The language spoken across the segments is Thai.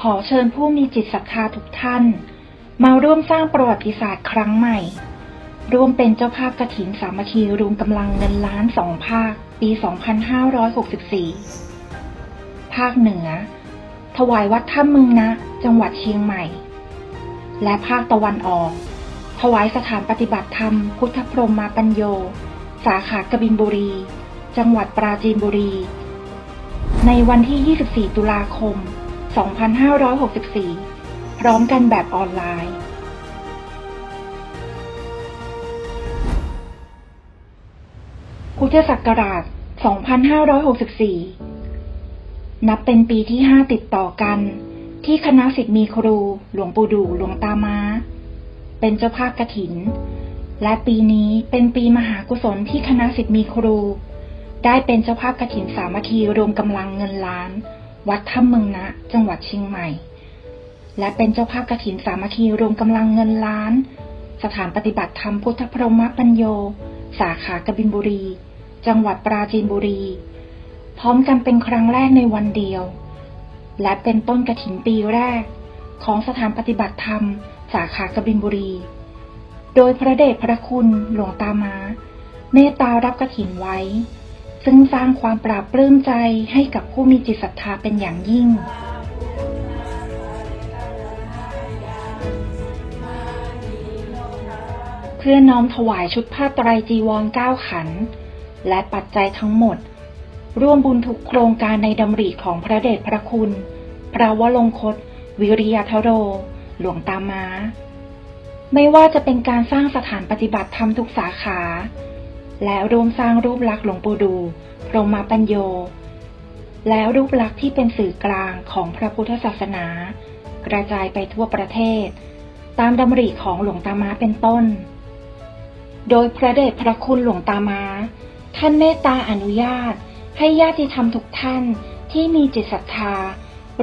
ขอเชิญผู้มีจิตศรัทธาทุกท่าน มาร่วมสร้างประวัติศาสตร์ครั้งใหม่ ร่วมเป็นเจ้าภาพกระถินสามัคคีรวมกำลังเงินล้านสองภาค ปี 2564 ภาคเหนือ ถวายวัดถ้ำมึงนะ จังหวัดเชียงใหม่ และภาคตะวันออก ถวายสถานปฏิบัติธรรม พุทธพรหมมาปัญโย สาขากบินบุรี จังหวัดปราจีนบุรี ในวันที่ 24 ตุลาคม 2564 2,564 พร้อมกันแบบออนไลน์ พุทธศักราช 2564 นับเป็นปีที่ 5 ติดต่อกัน ที่คณะสิทธิ์มีครู หลวงปู่ดูหลวงตามาเป็นเจ้าภาพกระถิน และปีนี้เป็นปีมหากุศลที่คณะสิทธิ์มีครู ได้เป็นเจ้าภาพกระถินสามัคคีรวมกำลังเงินล้าน วัดถ้ำเมืองนะ จังหวัดเชียงใหม่ และเป็นเจ้าภาพกระถินสามัคคีรวมกำลังเงินล้าน สถานปฏิบัติธรรมพุทธพรหมปัญโย สาขากบินบุรี จังหวัดปราจีนบุรี พร้อมกันเป็นครั้งแรกในวันเดียว และเป็นต้นกระถินปีแรก ของสถานปฏิบัติธรรม สาขากบินบุรี โดยพระเดชพระคุณหลวงตามา เมตตารับกระถินไว้ ซึ่งสร้างความปราบปลื้มใจให้กับผู้มีจิตศรัทธาเป็นอย่างยิ่ง เพื่อน้อมถวายชุดผ้าไตรจีวรเก้าขัน และปัจจัยทั้งหมด ร่วมบุญทุกโครงการในดำริของพระเดชพระคุณ พระวลงคต วิริยทโร หลวงตามาไม่ว่าจะเป็นการสร้างสถานปฏิบัติธรรมทุกสาขา และร่วมสร้างรูปลักษณ์หลวงปู่ดูพรหมปัญโย แล้วรูปลักษณ์ที่เป็นสื่อกลางของพระพุทธศาสนา กระจายไปทั่วประเทศ ตามดำริของหลวงตามาเป็นต้น โดยพระเดชพระคุณหลวงตามา ท่านเมตตาอนุญาต ให้ญาติธรรมทุกท่านที่มีจิตศรัทธา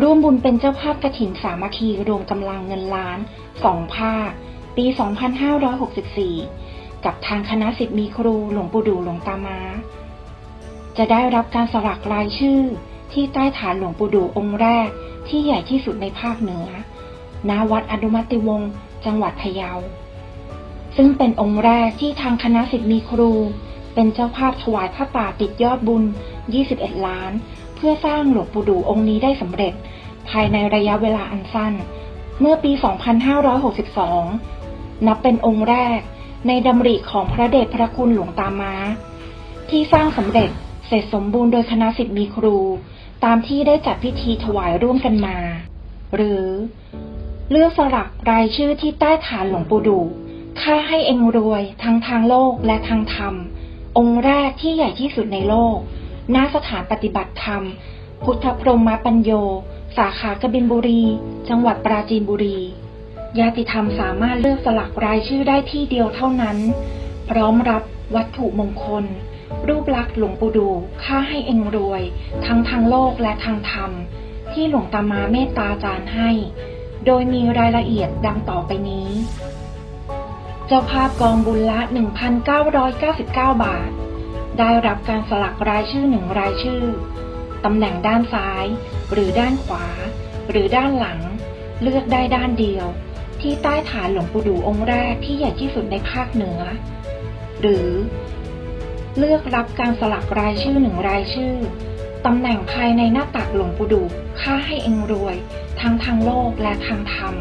ร่วมบุญเป็นเจ้าภาพกระถินสามัคคีรวมกำลังเงินล้านสองภาคปี 2564 กับทางคณะสิทธิ์มีครูหลวงปู่ดูหลวงตามา จะได้รับการสลักรายชื่อที่ใต้ฐานหลวงปู่ดูองค์แรกที่ใหญ่ที่สุดในภาคเหนือ ณ วัดอนุมัติวงศ์จังหวัดพะเยา ซึ่งเป็นองค์แรกที่ทางคณะสิทธิ์มีครู เป็นเจ้าภาพถวายผ้าป่าติดยอดบุญ 21 ล้าน เพื่อสร้างหลวงปู่ดูองค์นี้ได้สำเร็จ ภายในระยะเวลาอันสั้น เมื่อปี 2562 นับเป็นองค์แรก ในดำริของพระเดชพระคุณหลวงตามาที่สร้างสำเร็จเสร็จสมบูรณ์โดยคณะสิทธิ์มีครู ตามที่ได้จัดพิธีถวายร่วมกันมา หรือ เลือกสลักรายชื่อที่ใต้ฐานหลวงปู่ดูข้าให้เองรวยทั้งทางโลกและทางธรรม องค์แรกที่ใหญ่ที่สุดในโลกณสถานปฏิบัติธรรม พุทธพรหมปัญโย สาขากบินบุรี จังหวัดปราจีนบุรี ญาติธรรมสามารถเลือกสลักรายชื่อได้ที่เดียวเท่านั้น พร้อมรับวัตถุมงคล รูปลักษณ์หลวงปู่ดูข้าให้เองรวย ทั้งทางโลกและทางธรรม ที่หลวงตามาเมตตาจารย์ให้ โดยมีรายละเอียดดังต่อไปนี้ เจ้าภาพกองบุญละ 1,999 บาท ได้รับการสลักรายชื่อหนึ่งรายชื่อตำแหน่งด้านซ้าย หรือด้านขวา หรือด้านหลัง เลือกได้ด้านเดียว ที่ใต้ฐานหลวงปู่ดูองค์แรกที่ใหญ่ที่สุดในภาคเหนือ หรือ เลือกรับการสลักรายชื่อหนึ่งรายชื่อตำแหน่งภายในหน้าตักหลวงปู่ดูค่าให้เองรวย ทั้งทางโลกและทางธรรม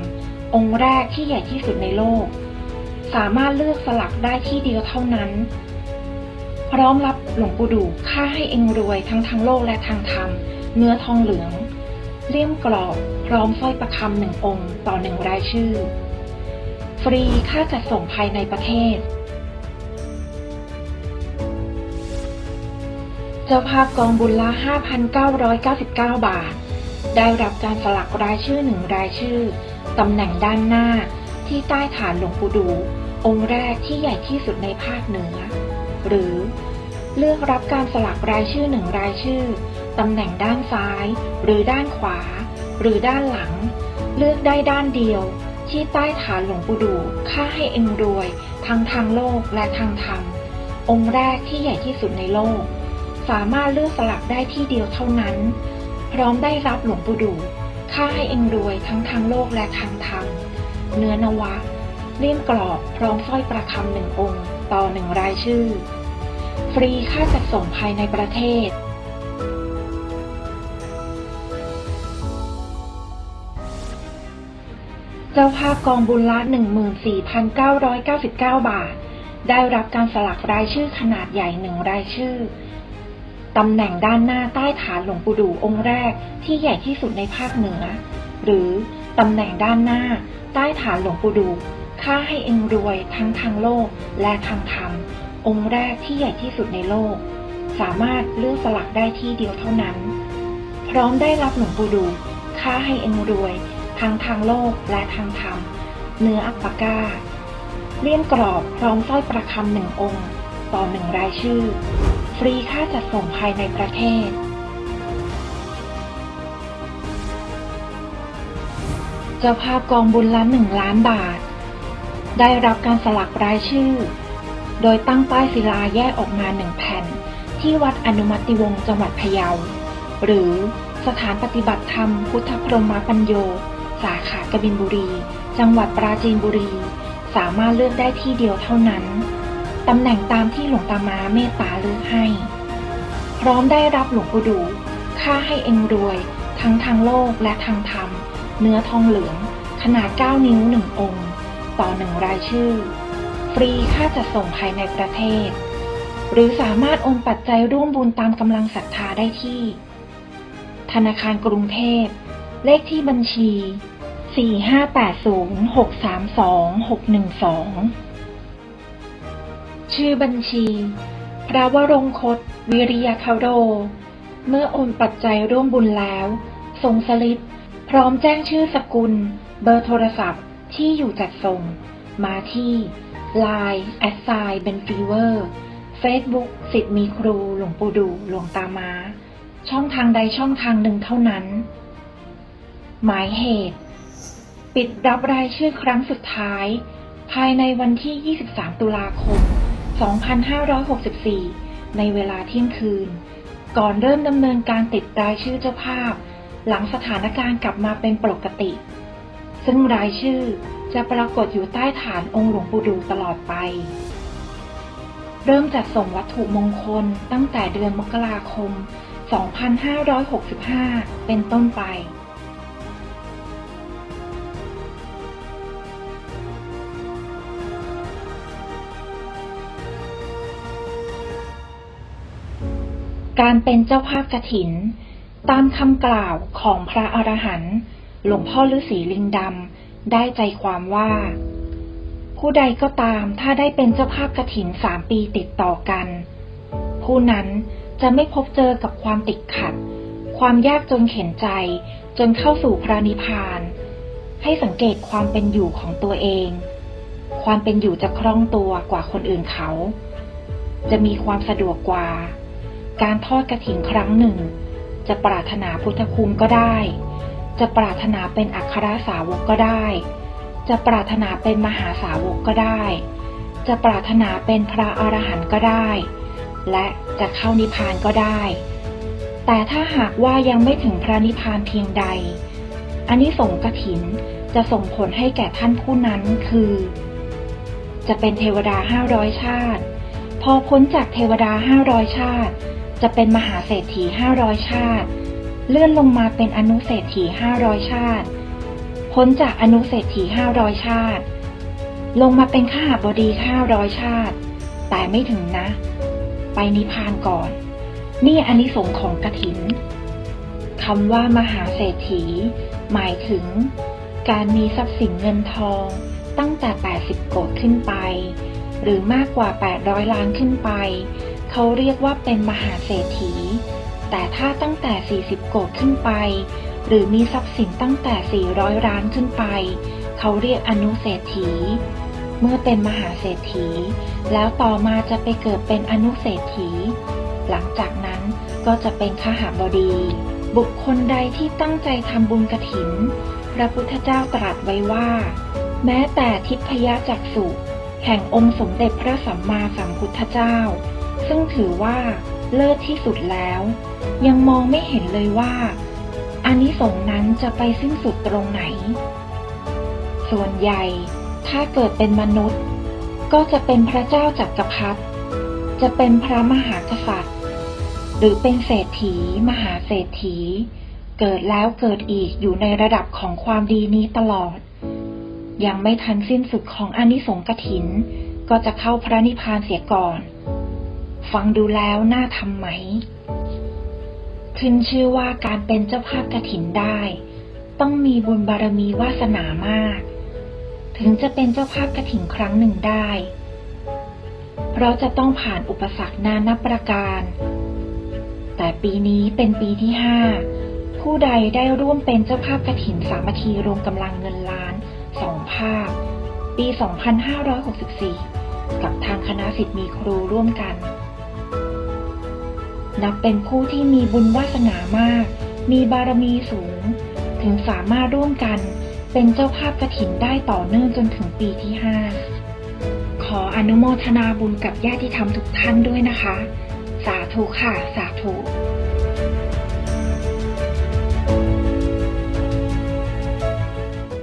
องค์แรกที่ใหญ่ที่สุดในโลก สามารถเลือกสลักได้ที่เดียวเท่านั้น พร้อมรับหลวงปู่ดูค่าให้เองรวยทั้งทางโลกและทางธรรม เนื้อทองเหลือง เลี่ยมกรอบพร้อมสร้อยประคำหนึ่งองค์ ต่อหนึ่งรายชื่อ ฟรีค่าจัดส่งภายในประเทศ เจ้าภาพกองบุญละ 5,999 บาท ได้รับการสลักรายชื่อหนึ่งรายชื่อ ตำแหน่งด้านหน้าที่ใต้ฐานหลวงปู่ดู องค์แรกที่ใหญ่ที่สุดในภาคเหนือ หรือเลือกรับการสลักรายชื่อหนึ่งรายชื่อ ตำแหน่งด้านซ้าย หรือด้านขวา หรือด้านหลัง เลือกได้ด้านเดียว ที่ใต้ฐานหลวงปู่ดูค่าให้เองรวย ทั้งทางโลกและทางธรรม องค์แรกที่ใหญ่ที่สุดในโลก สามารถเลือกสลักได้ที่เดียวเท่านั้น พร้อมได้รับหลวงปู่ดูข้าให้เองรวยทั้งทางโลกและทางธรรม เนื้อนวะเลี่ยมกรอบพร้อมสร้อยประคำหนึ่งองค์ ต่อหนึ่งรายชื่อ ฟรีค่าจัดส่งภายในประเทศ เจ้าภาพกองบุญละ 14,999 บาท ได้รับการสลักรายชื่อขนาดใหญ่หนึ่งรายชื่อ ตำแหน่งด้านหน้าใต้ฐานหลวงปู่ดูองค์แรกที่ใหญ่ที่สุดในภาคเหนือ หรือตำแหน่งด้านหน้า ใต้ฐานหลวงปู่ดูค่าให้เองรวยทั้งทางโลกและทางธรรม องค์แรกที่ใหญ่ที่สุดในโลก สามารถเลือกสลักได้ที่เดียวเท่านั้น พร้อมได้รับหลวงปู่ดูค่าให้เองรวย ทั้งทางโลกและทางธรรม เนื้ออัปปากาเลี่ยมกรอบพร้อมสร้อยประคำหนึ่งองค์ ต่อหนึ่งรายชื่อ ฟรีค่าจัดส่งภายในประเทศ เจ้าภาพกองบุญละหนึ่งล้านบาท ได้รับการสลักรายชื่อ โดยตั้งป้ายศิลาแยกออกมาหนึ่งแผ่น ที่วัดอนุมัติวงศ์จังหวัดพะเยา หรือสถานปฏิบัติธรรมพุทธพรหมปัญโย สาขากบินบุรี จังหวัดปราจีนบุรี สามารถเลือกได้ที่เดียวเท่านั้น ตำแหน่งตามที่หลวงตามาเมตตาเลือกให้ พร้อมได้รับหลวงปู่ดูค่าให้เองรวย ทั้งทางโลกและทางธรรม เนื้อทองเหลือง ขนาด 9 นิ้ว 1 องค์ ต่อหนึ่งรายชื่อ ฟรีค่าจัดส่งภายในประเทศ หรือสามารถโอนปัจจัยร่วมบุญตามกำลังศรัทธาได้ที่ ธนาคารกรุงเทพเลขที่บัญชี 4580632612ชื่อบัญชี พระวรงคต วิริยคโร เมื่อโอนปัจจัยร่วมบุญแล้วส่งสลิป พร้อมแจ้งชื่อสกุล เบอร์โทรศัพท์ที่อยู่จัดส่ง มาที่ Line แอดไซเบนฟีเวอร์ Facebook สิทธิ์มีครู หลวงปู่ดูหลวงตามา ช่องทางใดช่องทางหนึ่งเท่านั้น หมายเหตุ ปิดรับรายชื่อครั้งสุดท้าย ภายในวันที่ 23 ตุลาคม 2564 ในเวลาเที่ยงคืน ก่อนเริ่มดำเนินการติดรายชื่อเจ้าภาพ หลังสถานการณ์กลับมาเป็นปกติ ซึ่งรายชื่อจะปรากฏอยู่ใต้ฐานองค์หลวงปู่ดูตลอดไป เริ่มจัดส่งวัตถุมงคลตั้งแต่เดือนมกราคม 2565 เป็นต้นไป การเป็นเจ้าภาพกฐิน ตามคำกล่าวของพระอรหันต์หลวงพ่อฤาษีลิงดำได้ใจความว่า ผู้ใดก็ตามถ้าได้เป็นเจ้าภาพกฐินสามปีติดต่อกัน ผู้นั้นจะไม่พบเจอกับความติดขัด ความยากจนเข็นใจจนเข้าสู่พระนิพพาน ให้สังเกตความเป็นอยู่ของตัวเอง ความเป็นอยู่จะคล่องตัวกว่าคนอื่นเขา จะมีความสะดวกกว่า การทอดกระถินครั้งหนึ่ง จะปรารถนาพุทธคุณก็ได้ จะปรารถนาเป็นอัครสาวกก็ได้ จะปรารถนาเป็นมหาสาวกก็ได้ จะปรารถนาเป็นพระอรหันต์ก็ได้ และจะเข้านิพพานก็ได้ แต่ถ้าหากว่ายังไม่ถึงพระนิพพานเพียงใดอันนี้สงส์กถินจะส่งผลให้แก่ท่านผู้นั้นคือ จะเป็นเทวดาห้าร้อยชาติ พอพ้นจากเทวดาห้าร้อยชาติ จะเป็นมหาเศรษฐีห้าร้อยชาติ เลื่อนลงมาเป็นอนุเศรษฐีห้าร้อยชาติ พ้นจากอนุเศรษฐีห้าร้อยชาติ ลงมาเป็นข้าบดีห้าร้อยชาติ แต่ไม่ถึงนะ ไปนิพพานก่อน นี่อานิสงของกระถินคำว่ามหาเศรษฐี หมายถึง การมีทรัพย์สินเงินทองตั้งแต่ 80 โกดขึ้นไป หรือมากกว่า 800 ล้านขึ้นไป เขาเรียกว่าเป็นมหาเศรษฐี แต่ถ้าตั้งแต่ 40 โกดขึ้นไป หรือมีทรัพย์สินตั้งแต่ 400 ล้านขึ้นไป เขาเรียกอนุเศรษฐี เมื่อเป็นมหาเศรษฐี แล้วต่อมาจะไปเกิดเป็นอนุเศรษฐี หลังจากนั้นก็จะเป็นขหาบดี บุคคลใดที่ตั้งใจทำบุญกระถิน พระพุทธเจ้าตรัสไว้ว่า แม้แต่ทิพยจักษุแห่งองค์สมเด็จพระสัมมาสัมพุทธเจ้า ซึ่งถือว่าเลิศที่สุดแล้ว ยังมองไม่เห็นเลยว่าอานิสงส์นั้นจะไปสิ้นสุดตรงไหน ส่วนใหญ่ถ้าเกิดเป็นมนุษย์ ก็จะเป็นพระเจ้าจักรพรรดิจะเป็นพระมหากษัตริย์ หรือเป็นเศรษฐี มหาเศรษฐี เกิดแล้วเกิดอีกอยู่ในระดับของความดีนี้ตลอด ยังไม่ทันสิ้นสุดของอานิสงส์กถิน ก็จะเข้าพระนิพพานเสียก่อน ฟังดูแล้วน่าทำไหม ขึ้นชื่อว่าการเป็นเจ้าภาพกระถินได้ ต้องมีบุญบารมีวาสนามาก ถึงจะเป็นเจ้าภาพกระถินครั้งหนึ่งได้ เพราะจะต้องผ่านอุปสรรคนานับประการ แต่ปีนี้เป็นปีที่ห้าผู้ใดได้ร่วมเป็นเจ้าภาพกระถินสามัคคีรวมกำลังเงินล้านสองภาคปี 2564 กับทางคณะสิทธิ์มีครูร่วมกัน นับเป็นผู้ที่มีบุญวาสนามาก มีบารมีสูง ถึงสามารถร่วมกันเป็นเจ้าภาพกระถินได้ต่อเนื่องจนถึงปีที่ห้าขออนุโมทนาบุญกับญาติธรรมทุกท่านด้วยนะคะ สาธุค่ะ สาธุ